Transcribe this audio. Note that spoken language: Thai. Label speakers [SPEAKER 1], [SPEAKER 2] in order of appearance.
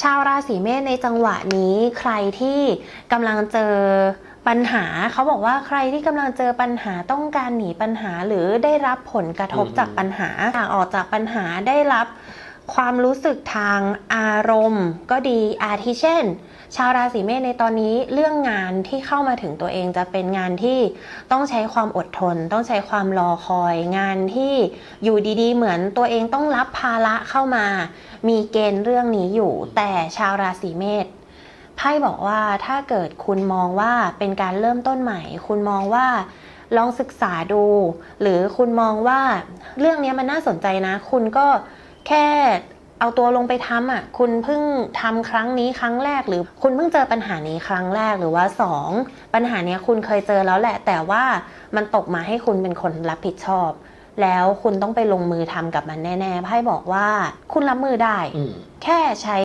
[SPEAKER 1] ชาวราศีเมษในจังหวะนี้ใครที่กำลังเจอปัญหาเขาบอกว่าใครที่กำลังเจอปัญหาต้องการหนีปัญหาหรือได้รับผลกระทบจากปัญหาอยากออกจากปัญหาได้รับ ความรู้สึกทางอารมณ์ ก็ดีอาทิเช่น ชาวราศีเมษในตอนนี้เรื่องงานที่เข้ามาถึงตัวเองจะเป็นงานที่ต้องใช้ความอดทน ต้องใช้ความรอคอย งานที่อยู่ดีๆ เหมือนตัวเองต้องรับภาระเข้ามา มีเกณฑ์เรื่องนี้อยู่ แต่ชาวราศีเมษไพ่บอกว่าถ้าเกิดคุณมองว่าเป็นการเริ่มต้นใหม่ คุณมองว่าลองศึกษาดู หรือคุณมองว่าเรื่องนี้มันน่าสนใจนะ คุณก็ แค่เอาตัวลงไปทำอะ คุณเพิ่งทำครั้งนี้ครั้งแรก หรือคุณเพิ่งเจอปัญหานี้ครั้งแรกหรือว่าสองปัญหาเนี้ยคุณเคยเจอแล้วแหละ แต่ว่ามันตกมาให้คุณเป็นคนรับผิดชอบ แล้วคุณต้องไปลงมือทำกับมันแน่ๆไพ่บอกว่า คุณรับมือได้
[SPEAKER 2] อืม
[SPEAKER 1] แค่ใช้